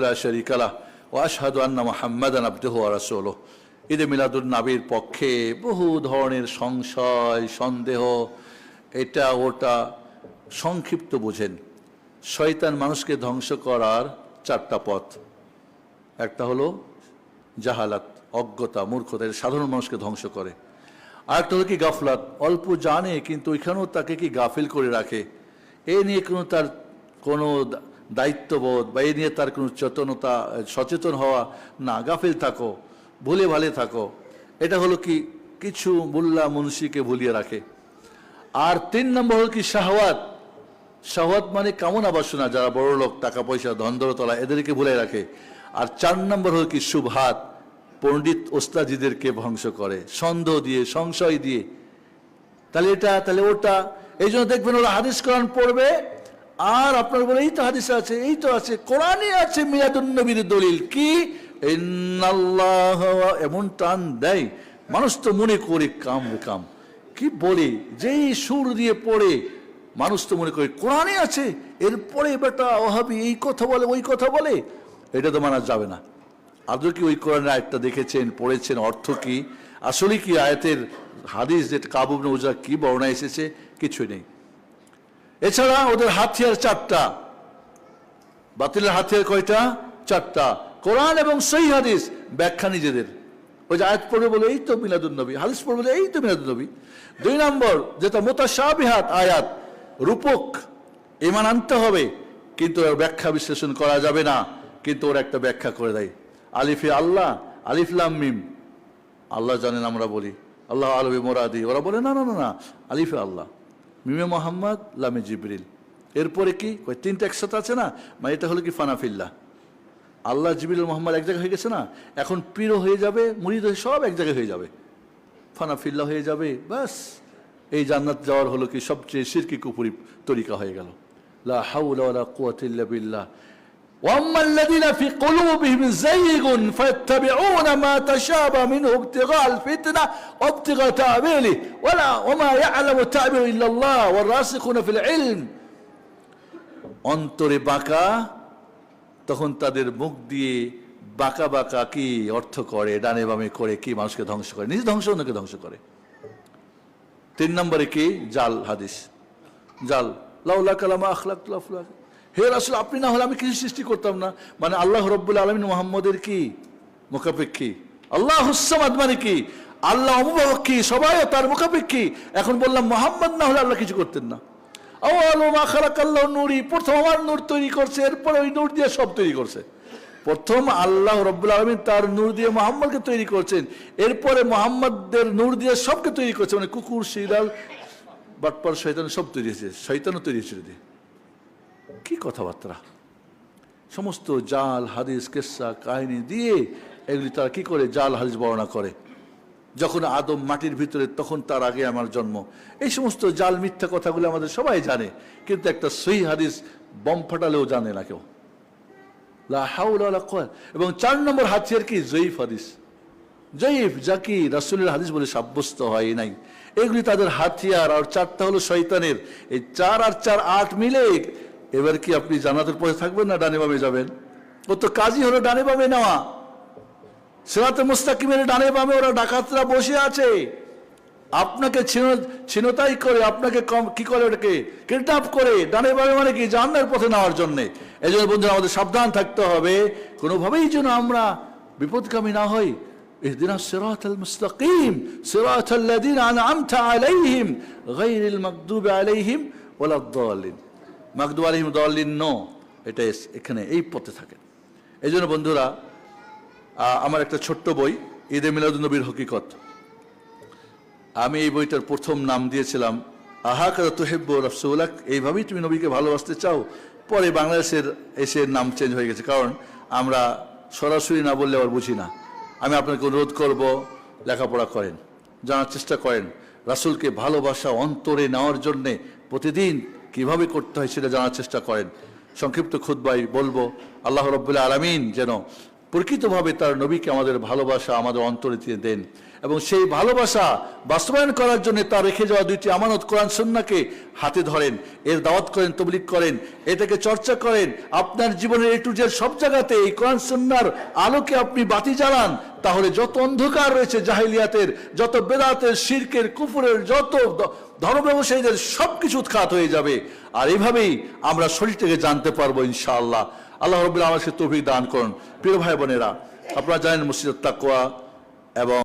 لا شريك له وأشهد أن محمدا عبده ورسوله ঈদে মিলাদুল নাবির পক্ষে বহু ধরনের সংশয় সন্দেহ এটা ওটা সংক্ষিপ্ত বোঝেন শয়তান মানুষকে ধ্বংস করার চারটা পথ একটা হলো জাহালাত অজ্ঞতা মূর্খতা এটা সাধারণ মানুষকে ধ্বংস করে আরেকটা হলো কি গাফলাত অল্প জানে কিন্তু ওইখানেও তাকে কি গাফিল করে রাখে এ নিয়ে কোনো তার কোনো দা- দায়িত্ববোধ বা এ নিয়ে তার কোনো চেতনতা সচেতন হওয়া, না, গাফিল থাকো, ভুলে ভালে থাকো। এটা হলো কি, কিছু মোল্লা মুন্সিকে ভুলিয়ে রাখে। আর তিন নম্বর হলো কি, শাহওয়াত। শাহওয়াত মানে কামনা বাসনা, যারা বড় লোক, টাকা পয়সা ধন্দরতলা এদেরকে ভুলে রাখে। আর চার নম্বর হলো কি, সুভাত। পণ্ডিত ওস্তাজিদেরকে ধ্বংস করে, সন্দেহ দিয়ে, সংশয় দিয়ে। তাহলে এটা, তাহলে ওটা, এই জন্য দেখবেন ওরা হাদিস কোরআন পড়বে আর আপনার বলে, এই তো হাদিস আছে, এই তো আছে, কোরআনই আছে নবীর দলিল। কি? এমন টান দেয়, মানুষ তো মনে করে, কাম কাম। কি বলে? যেই সুর দিয়ে পড়ে, মানুষ তো মনে করে, কোরআনই আছে, এরপরে বেটা ওহাবি এই কথা বলে, ওই কথা বলে। এটা তো মানা যাবে না। আদৌ কি ওই কোরআনের আয়াতটা দেখেছেন, পড়েছেন, অর্থ কি? আসলে কি আয়াতের হাদিস যেটা কাবুব নৌজা কি বর্ণা এসেছে? কিছুই নেই। এছাড়া ওদের হাতিয়ার চারটা। বাতিলের হাতিয়ার কয়টা? চারটা। কোরআন এবং সেই হাদিস ব্যাখ্যা নিজেদের। ওই যে আয়াত পড়বে বলে, এই তো মিলাদুল নবী। হাদিস পড়বে বলে, এই তো মিলাদুল নবী। দুই নম্বর, যেটা মোতাসাবিহাত আয়াত, রূপক, ইমান আনতে হবে, কিন্তু ওর ব্যাখ্যা বিশ্লেষণ করা যাবে না, কিন্তু ওর একটা ব্যাখ্যা করে দেয়। আলিফে আল্লাহ আলিফলাম মিম। আল্লাহ জানেন আমরা বলি। আল্লাহ আলবি মোরাদি। ওরা বলে না না না, আলিফে আল্লাহ। মিমে মোহাম্মদ, লামে জিবরিল। এরপরে কি? কই তিনটা একসাথে আছে না? মানে এটা হলো কি ফানাফিল্লা। আল্লাহ জিবিল মোহাম্মদ এক জায়গায় হয়ে গেছে না? এখন পীরও হয়ে যাবে মুরিদ হয়ে সব এক জায়গায় হয়ে যাবে। ফানাফিল্লা হয়ে যাবে বাস এই জান্নাত যাওয়ার হলো কি সবচেয়ে সিরকি কুপুরি তরিকা হয়ে গেল। লা হাউলা কুয়াতিল্লা বিল্লাহ। واما الذين في قلوبهم زيغ فيتبعون ما تشابه منه ابتغاء الفتنه وابتغاء تاويله ولا وما يعلم تاويله الا الله والراسخون في العلم অন্তরে বাঁকা তখন তাদের মুখ দিয়ে বাঁকা বাঁকা কি অর্থ করে ডানে বামে করে কি মানুষকে ধ্বংস করে নিজে ধ্বংস অন্যকে ধ্বংস করে তিন নম্বরে কি জাল হাদিস জাল লাউলা কালামা আখলাক তুলাফুলা হে রাসুল, আপনি না হলে আমি কিছু সৃষ্টি করতাম না। মানে আল্লাহ রব্বুল আলমিন মোহাম্মদের কি? মুখাপেক্ষী। আল্লাহ হুসামাদ মানে কি? আল্লাহ অমুপক্ষী সবাই তার মুখাপেক্ষী। এখন বললাম, মোহাম্মদ না হলে আল্লাহ কিছু করতেন না। আল্লাহ খালাক আল্লাহ নুরি, প্রথম আমার নূর তৈরি করছে, এরপরে ওই নূর দিয়ে সব তৈরি করছে। প্রথম আল্লাহ রব্বুল আলমিন তার নূর দিয়ে মোহাম্মদকে তৈরি করছেন, এরপরে মোহাম্মদদের নূর দিয়ে সবকে তৈরি করছে। মানে কুকুর শিরাল বাটপার শৈতান সব তৈরি হয়েছে শৈতানও তৈরি হয়েছে দিয়ে কি কথাবার্তা? সমস্ত জাল, হাদিস, কেসা, কাহিনী দিয়ে এগুলি তারা কি করে? জাল, হাদিস বর্ণনা করে। যখন আদম মাটির ভিতরে, তখন তার আগে আমার জন্ম। এই সমস্ত জাল, মিথ্যা কথাগুলো আমাদের সবাই জানে। কিন্তু একটা সই হাদিস বম ফাটালেও জানে না কেউ। এবং চার নম্বর হাতিয়ার কি? জয়ীফ হাদিস। জয়ীফ যা কি রাসূলের হাদিস বলে সাব্যস্ত হয় নাই। এগুলি তাদের হাতিয়ার, আর চারটা হলো শয়তানের। এই চার আর চার আট মিলে এবার কি আপনি জানাতের পথে থাকবেন না ডানে বামে যাবেন ও তো কাজই হলো ডানে বামে নেওয়া সেরাতে মুস্তাকিমের ডানে বামে ওরা ডাকাতরা বসে আছে আপনাকে ছিন- ছিনতাই করে আপনাকে কম- কি করে ওটাকে কিডন্যাপ করে ডানে বামে মানে কি জান্নার পথে নেওয়ার জন্য এই জন্য বন্ধুরা আমাদের সাবধান থাকতে হবে কোনোভাবেই যেন আমরা বিপদগামী না হই اهدنا الصراط المستقيم صراط الذين أنعمت عليهم غير المغضوب عليهم ولا الضالين মাকদু আলহিম দলিন নো, এটা এখানে এই পথে থাকে। এই জন্য বন্ধুরা আমার একটা ছোট্ট বই, ঈদে মিলাদুন্নবীর হকিকত। আমি এই বইটার প্রথম নাম দিয়েছিলাম আহা কাদা তোহেব্ব রফসুলাক, এইভাবেই তুমি নবীকে ভালোবাসতে চাও? পরে বাংলাদেশের এসে নাম চেঞ্জ হয়ে গেছে, কারণ আমরা সরাসরি না বললে আবার বুঝি না। আমি আপনাকে অনুরোধ করব, লেখাপড়া করেন, জানার চেষ্টা করেন। রাসূলকে ভালোবাসা অন্তরে নেওয়ার জন্যে প্রতিদিন কীভাবে করতে হয় সেটা জানার চেষ্টা করেন। সংক্ষিপ্ত খুদ্বাই বলব, আল্লাহ রব্বুল্লাহ আলমিন যেন প্রকৃতভাবে তার নবীকে আমাদের ভালোবাসা আমাদের অন্তরে দিয়ে দেন। এবং সেই ভালোবাসা বাস্তবায়ন করার জন্য তার রেখে যাওয়া দুইটি আমানত কোরআন সন্নাকে হাতে ধরেন, এর দাওয়াত করেন তবলিক করেন, এটাকে চর্চা করেন। আপনার জীবনের এ টু জেড সব জায়গাতে এই কোরআন সন্ন্যার আলোকে আপনি বাতি জ্বালান, তাহলে যত অন্ধকার রয়েছে জাহিলিয়াতের, যত বেদাতের, শিরকের, কুফুরের, যত ধর্ম ব্যবসায়ীদের সব কিছু উৎখাত হয়ে যাবে। আর এইভাবেই আমরা শরীরটাকে জানতে পারব ইনশাআল্লাহ। আল্লাহ রবিল্লা আমাকে তৌফিক দান করুন। প্রিয় ভাই বোনেরা, আপনারা জানেন মসজিদ তাকুয়া এবং